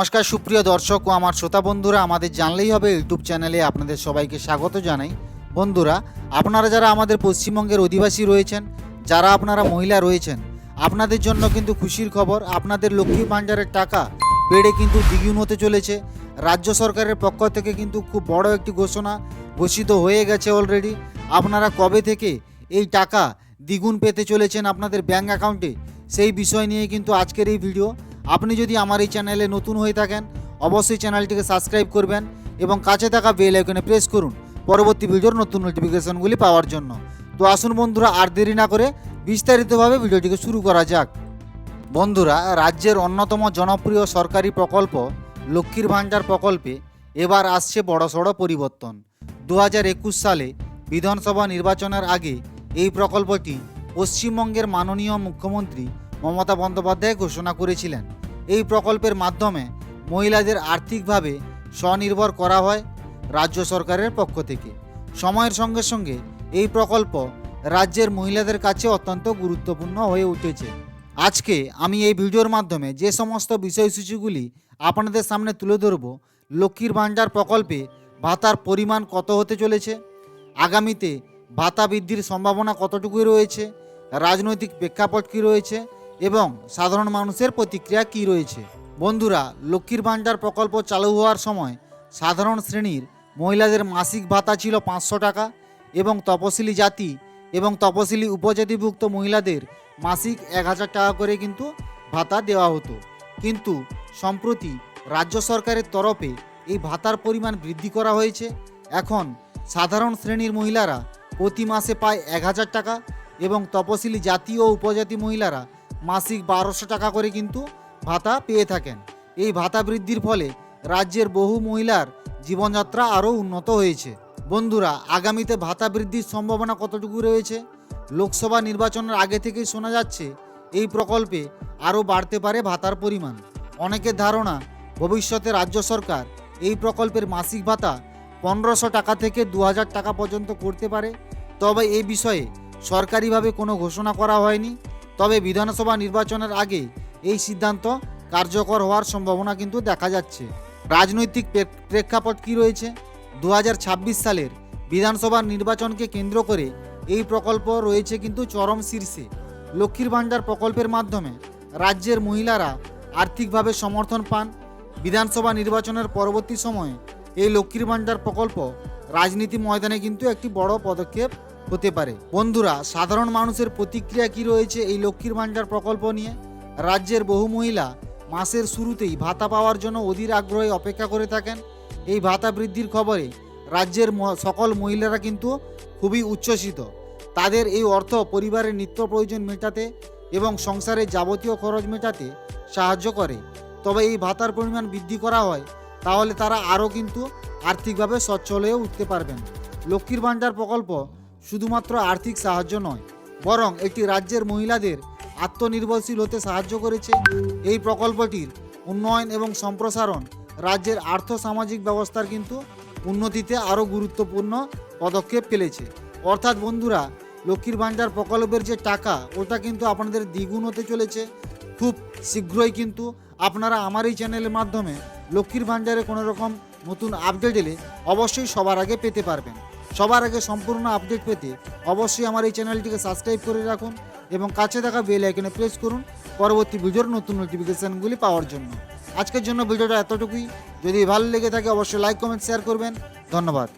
নমস্কার, সুপ্রিয় দর্শক ও আমার শ্রোতা বন্ধুরা, আমাদের জানলেই হবে, ইউটিউব চ্যানেলে আপনাদের সবাইকে স্বাগত জানাই। বন্ধুরা, আপনারা যারা আমাদের পশ্চিমবঙ্গের অধিবাসী রয়েছেন, যারা আপনারা মহিলা রয়েছেন, আপনাদের জন্য কিন্তু খুশির খবর, আপনাদের লক্ষ্মী ভাণ্ডারের টাকা বেড়ে কিন্তু দ্বিগুণ হতে চলেছে। রাজ্য সরকারের পক্ষ থেকে কিন্তু খুব বড় একটি ঘোষণা ঘোষিত হয়ে গেছে অলরেডি আপনারা কবে থেকে এই টাকা দ্বিগুণ পেতে চলেছেন আপনাদের ব্যাঙ্ক অ্যাকাউন্টে সেই বিষয় নিয়ে কিন্তু আজকের এই ভিডিও আপনি যদি আমার এই চ্যানেলে নতুন হয়ে থাকেন, অবশ্যই চ্যানেলটিকে সাবস্ক্রাইব করবেন এবং কাছে থাকা বেল আইকনে প্রেস করুন পরবর্তী ভিডিওর নতুন নোটিফিকেশনগুলি পাওয়ার জন্য। তো আসুন বন্ধুরা, আর দেরি না করে বিস্তারিতভাবে ভিডিওটিকে শুরু করা যাক। বন্ধুরা, রাজ্যের অন্যতম জনপ্রিয় সরকারি প্রকল্প লক্ষ্মীর ভাণ্ডার প্রকল্পে এবার আসছে বড়সড় পরিবর্তন। দু একুশ সালে বিধানসভা নির্বাচনের আগে এই প্রকল্পটি পশ্চিমবঙ্গের মাননীয় মুখ্যমন্ত্রী মমতা বন্দ্যোপাধ্যায় ঘোষণা করেছিলেন। এই প্রকল্পের মাধ্যমে মহিলাদের আর্থিকভাবে স্বনির্ভর করা হয় রাজ্য সরকারের পক্ষ থেকে। সময়ের সঙ্গে সঙ্গে এই প্রকল্প রাজ্যের মহিলাদের কাছে অত্যন্ত গুরুত্বপূর্ণ হয়ে উঠেছে। আজকে আমি এই ভিডিওর মাধ্যমে যে সমস্ত বিষয়সূচিগুলি আপনাদের সামনে তুলে ধরব, লক্ষ্মীর ভাণ্ডার প্রকল্পে ভাতার পরিমাণ কত হতে চলেছে, আগামীতে ভাতা বৃদ্ধির সম্ভাবনা কতটুকুই রয়েছে, রাজনৈতিক প্রেক্ষাপট কী রয়েছে এবং সাধারণ মানুষের প্রতিক্রিয়া কী রয়েছে? বন্ধুরা, লক্ষ্মীর ভাণ্ডার প্রকল্প চালু হওয়ার সময় সাধারণ শ্রেণির মহিলাদের মাসিক ভাতা ছিল পাঁচশো টাকা এবং তপশিলি জাতি এবং তপশিলি উপজাতিভুক্ত মহিলাদের মাসিক এক হাজার টাকা করে কিন্তু ভাতা দেওয়া হতো। কিন্তু সম্প্রতি রাজ্য সরকারের তরফে এই ভাতার পরিমাণ বৃদ্ধি করা হয়েছে। এখন সাধারণ শ্রেণির মহিলারা প্রতি মাসে পায় এক হাজার টাকা এবং তপশিলি জাতি ও উপজাতি মহিলারা মাসিক বারোশো টাকা করে কিন্তু ভাতা পেয়ে থাকেন। এই ভাতা বৃদ্ধির ফলে রাজ্যের বহু মহিলার জীবনযাত্রা আরও উন্নত হয়েছে। বন্ধুরা, আগামীতে ভাতা বৃদ্ধির সম্ভাবনা কতটুকু রয়েছে? লোকসভা নির্বাচনের আগে থেকেই শোনা যাচ্ছে, এই প্রকল্পে আরও বাড়তে পারে ভাতার পরিমাণ। অনেকের ধারণা, ভবিষ্যতে রাজ্য সরকার এই প্রকল্পের মাসিক ভাতা পনেরোশো টাকা থেকে দু হাজার টাকা পর্যন্ত করতে পারে। তবে এই বিষয়ে সরকারিভাবে কোনো ঘোষণা করা হয়নি। তবে বিধানসভা নির্বাচনের আগে এই সিদ্ধান্ত কার্যকর হওয়ার সম্ভাবনা কিন্তু দেখা যাচ্ছে। রাজনৈতিক প্রেক্ষাপট কী রয়েছে? দু হাজার ছাব্বিশ সালের বিধানসভা নির্বাচনকে কেন্দ্র করে এই প্রকল্প রয়েছে কিন্তু চরম শীর্ষে। লক্ষ্মীর ভাণ্ডার প্রকল্পের মাধ্যমে রাজ্যের মহিলারা আর্থিকভাবে সমর্থন পান। বিধানসভা নির্বাচনের পরবর্তী সময়ে এই লক্ষ্মীর ভাণ্ডার প্রকল্প রাজনীতি ময়দানে কিন্তু একটি বড় পদক্ষেপ হতে পারে। বন্ধুরা, সাধারণ মানুষের প্রতিক্রিয়া কি রয়েছে এই লক্ষ্মীর ভাণ্ডার প্রকল্প নিয়ে? রাজ্যের বহু মহিলা মাসের শুরুতেই ভাতা পাওয়ার জন্য অধীর আগ্রহে অপেক্ষা করে থাকেন। এই ভাতা বৃদ্ধির খবরে রাজ্যের সকল মহিলারা কিন্তু খুবই উচ্ছ্বসিত। তাদের এই অর্থ পরিবারের নিত্য প্রয়োজন মেটাতে এবং সংসারের যাবতীয় খরচ মেটাতে সাহায্য করে। তবে এই ভাতার পরিমাণ বৃদ্ধি করা হয়, তাহলে তারা আরও কিন্তু আর্থিকভাবে সচ্ছল হয়ে উঠতে পারবেন। লক্ষ্মীর ভাণ্ডার প্রকল্প শুধুমাত্র আর্থিক সাহায্য নয়, বরং একটি রাজ্যের মহিলাদের আত্মনির্ভরশীল হতে সাহায্য করেছে। এই প্রকল্পটির উন্নয়ন এবং সম্প্রসারণ রাজ্যের আর্থ সামাজিক ব্যবস্থার কিন্তু উন্নতিতে আরও গুরুত্বপূর্ণ পদক্ষেপ ফেলেছে। অর্থাৎ বন্ধুরা, লক্ষ্মীর ভাণ্ডার প্রকল্পের যে টাকা, ওটা কিন্তু আপনাদের দ্বিগুণ হতে চলেছে। খুব শীঘ্রই কিন্তু আপনারা আমার এই চ্যানেলের মাধ্যমে লক্ষ্মীর ভাণ্ডারে কোনো রকম নতুন আপডেট এলে অবশ্যই সবার আগে পেতে পারবেন। সবার আগে সম্পূর্ণ আপডেট পেতে অবশ্যই আমার এই চ্যানেলটিকে সাবস্ক্রাইব করে রাখুন এবং কাছে থাকা বেল আইকনে প্রেস করুন পরবর্তী ভিডিওর নতুন নোটিফিকেশানগুলি পাওয়ার জন্য। আজকের জন্য ভিডিওটা এতটুকুই। যদি ভালো লেগে থাকে, অবশ্যই লাইক কমেন্ট শেয়ার করবেন। ধন্যবাদ।